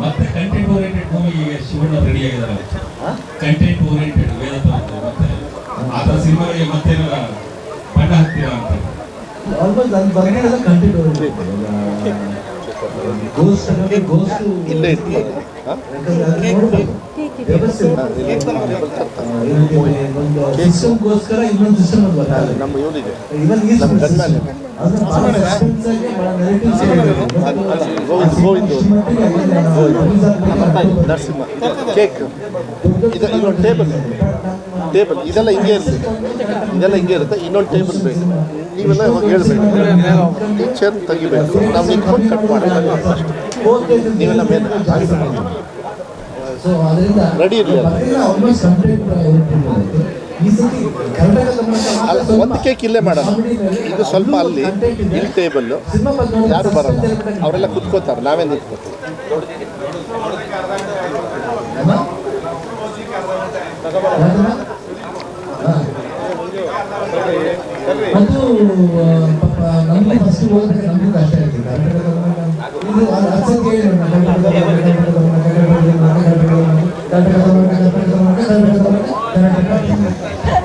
ಮತ್ತೆ content oriented movie ಈಗ Shivanna ready ಆಗಿದ್ದಾರೆ. ಕಂಟೆಂಟ್ ಓರಿಯೆಂಟೆಡ್ ವೇದ ಅಂತ ಮತ್ತೆ ಆ ಥರ ಸಿನಿಮಾಗೆ ಮತ್ತೆ ಬಣ್ಣ ಹಾಕ್ತೀರಾ ಅಂತ. ಆಲ್ಮೋಸ್ಟ್ ನನ್ನ ಕಂಟಿನ್ಯೂ ಗೋಸ್ಟ್ ಅನ್ನೋದು ಗೋಸ್ಟ್ ಇಲ್ಲೇ ಇತ್ತು ಒಂದು ಸಿಸ್ಟಮ್ಗೋಸ್ಕರ ಇನ್ನೊಂದು ಸಿಸ್ಟಮ್ ಇವನ್ ಗೋವಿಂದ್ ನರಸಿಂಹ ಕೇಕ್ ಇದು ಇನ್ನೊಂದು ಟೇಬಲ್ ಟೇಬಲ್ ಇದೆಲ್ಲ ಹಿಂಗೆ ಇರುತ್ತೆ ಇದೆಲ್ಲ ಹಿಂಗೆ ಇರುತ್ತೆ ಇನ್ನೊಂದು ಟೇಬಲ್ ಬೇಕು ನೀವೆಲ್ಲ ಹೇಳ್ಬೇಕು ಚೇರ್ ತೆಗಿಬೇಕು ನಾವು ನಿಂತ್ಕೊಂಡು ಕಟ್ ಮಾಡಿ ನೀವೆಲ್ಲ ಮೇಲೆ ಸೊ ಅದರಿಂದ ಅಲ್ಲ, ಒಂದು ಕೇಕ್ ಇಲ್ಲೇ ಮಾಡೋಣ ಇದು ಸ್ವಲ್ಪ ಅಲ್ಲಿ. ಇಲ್ಲಿ ಬಗ್ಗೆ ಯಾರು ಬರಲ್ಲ ಅವರೆಲ್ಲ ಕುತ್ಕೋತಾರೆ, ನಾವೇ ನಿಂತ್ಕೋತೀವಿ. ಕರ್ನಾಟಕ ಕರ್ನಾಟಕ ಕರ್ನಾಟಕ ಕರ್ನಾಟಕ ಕರ್ನಾಟಕ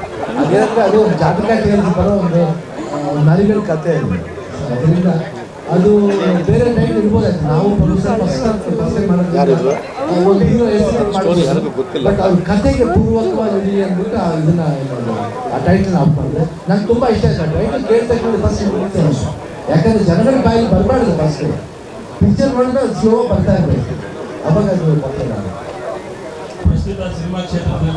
ಅದೇನಂದ್ರೆ ಅದು ಜಾತಕ ಕೇಳಿಸಿ ಬರೋ ಒಂದು ಆ, ನರಿಗಳ ಕಥೆ ಅದು. ಅದರಿಂದ ಅದು ಬೇರೆ ಟೈಮ್ ಇರ್ಬೋದಾಯ್ತು ನಾವು ಮಾಡೋದು. ಆ, ಗೊತ್ತಿಲ್ಲ. ಕಥೆಗೆ ಪೂರ್ವಕವಾಗಿ ಅಂದ್ಬಿಟ್ಟು ಅದನ್ನ ಇದನ್ನ ಆ ಟೈಟಲ್ ಆಫ್ ಮಾಡಿದೆ. ನಂಗೆ ತುಂಬಾ ಇಷ್ಟ ಆಯ್ತು. ಟೈಟಲ್ ಕೇಳ್ತಕ್ಕಂಥ ಬಸ್ ಫಸ್ಟ್ ಯಾಕಂದ್ರೆ ಜನಗಳ ಬಾಯಿ ಬರಬಾರ್ದು ಫಸ್ಟ್ ಪಿಕ್ಚರ್ ಮಾಡಿದ್ರೆ ಸ್ಲೋ ಬರ್ತಾ ಇರ್ಬೇಕು. ಅವಾಗ ಅದು ಬರ್ತಾ ಸಿನಿಮಾ ಕ್ಷೇತ್ರದಲ್ಲಿ